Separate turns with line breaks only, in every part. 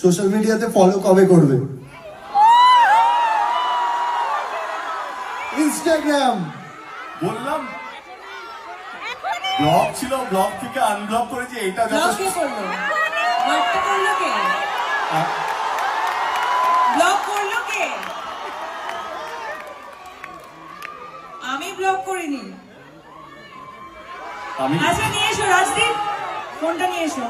Social মিডিয়াতে follow কবে করবে? ইনস্টাগ্রাম
বললাম ব্লগ ছিল ব্লগ থেকে আনব্লক করেছি এটা
ব্লগ
যথেষ্ট
কে করল? ব্লগটা করল কে? ব্লগ করল কে? আমি ব্লগ করিনি।
আমি
আচ্ছা নিয়ে এসো রাজদীপ। ফোনটা নিয়ে এসো।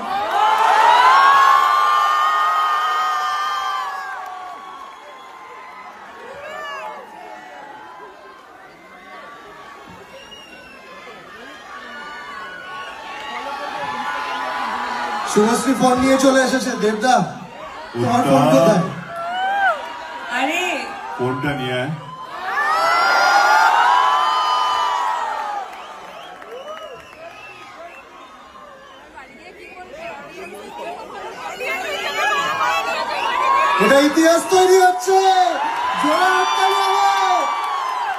শুভশ্রী ফোন নিয়ে চলে এসেছে দেবদা তোমার ফোন কোথায়
আরে
ফোনটা নিয়ে আয়।
এটা ইতিহাস তৈরি হচ্ছে।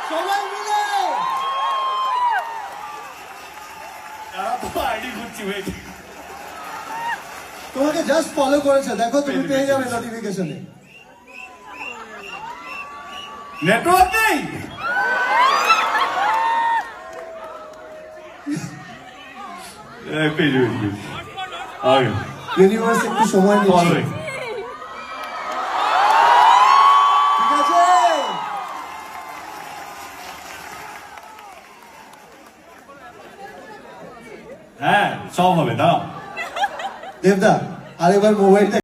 সবাই মিলে
তারা তো আইডি।
তোমাকে জাস্ট ফলো করেছে। দেখো তুমি পেয়ে যাবে নোটিফিকেশনে
নেটওয়ার্ক নেই?
ইউনিভার্স একটু সময় নিচ্ছে। ঠিক আছে?
হ্যাঁ সব হবে দাঁড়াও।
দেবদা আরেকবার মোবাইলটা